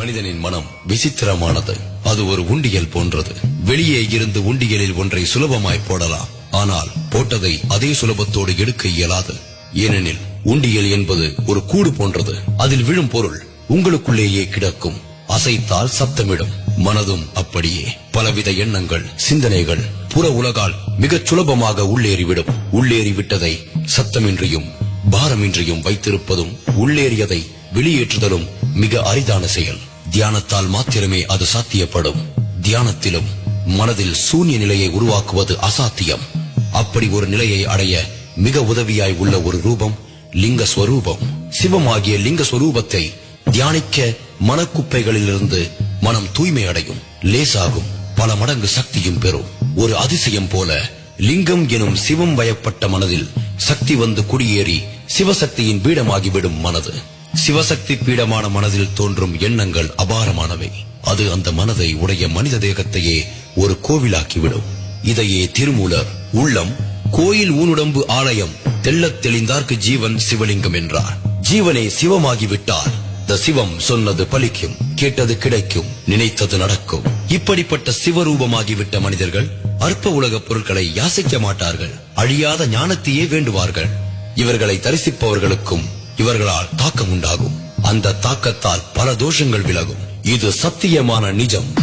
மனிதனின் மனம் விசித்திரமானது. அது ஒரு உண்டியல் போன்றது. வெளியே இருந்து உண்டியலில் ஒன்றை சுலபமாய் போடலாம். ஆனால் போட்டதை அதே சுலபத்தோடு எடுக்க இயலாது. ஏனெனில் உண்டியல் என்பது ஒரு கூடு போன்றது. அதில் விழும் பொருள் உங்களுக்குள்ளேயே கிடக்கும். அசைத்தால் சப்தமிடும். மனதும் அப்படியே. பலவித எண்ணங்கள் சிந்தனைகள் புற உலகால் மிகச் சுலபமாக உள்ளேறிவிடும். உள்ளேறிவிட்டதை சத்தமின்றியும் பாரமின்றியும் வைத்திருப்பதும் உள்ளேறியதை வெளியேற்றுதலும் மிக அரிதான செயல். தியானத்தால் மாத்திரமே அது சாத்தியப்படும். தியானத்திலும் மனதில் சூன்ய நிலையை உருவாக்குவது அசாத்தியம். அப்படி ஒரு நிலையை அடைய மிக உதவியாய் உள்ள ஒரு ரூபம் லிங்க ஸ்வரூபம் சிவமாகிய லிங்க ஸ்வரூபத்தை தியானிக்க மனக்குப்பைகளிலிருந்து மனம் தூய்மை அடையும். லேசாகும் பல மடங்கு சக்தியும் பெறும். ஒரு அதிசயம் போல லிங்கம் எனும் சிவம் வயப்பட்ட மனதில் சக்தி வந்து குடியேறி சிவசக்தியின் பீடமாகிவிடும் மனது. சிவசக்தி பீடமான மனதில் தோன்றும் எண்ணங்கள் அபாரமானவை. அது அந்த மனதை உடைய மனித தேகத்தையே ஒரு கோவிலாக்கிவிடும். இதையே திருமூலர் உள்ளம் கோயில் ஊனுடம்பு ஆலயம் தெள்ளத் தெளிந்தார்க்கு ஜீவன் சிவலிங்கம் என்றார். ஜீவனே சிவமாகிவிட்டார். த சிவம் சொன்னது பலிக்கும் கேட்டது கிடைக்கும் நினைத்தது நடக்கும். இப்படிப்பட்ட சிவரூபமாகிவிட்ட மனிதர்கள் அற்ப உலகப் பொருட்களை யாசிக்க மாட்டார்கள். அழியாத ஞானத்தையே வேண்டுவார்கள். இவர்களை தரிசிப்பவர்களுக்கும் இவர்களால் தாக்கம் உண்டாகும் அந்த தாக்கத்தால் பல தோஷங்கள் விலகும். இது சத்தியமான நிஜம்.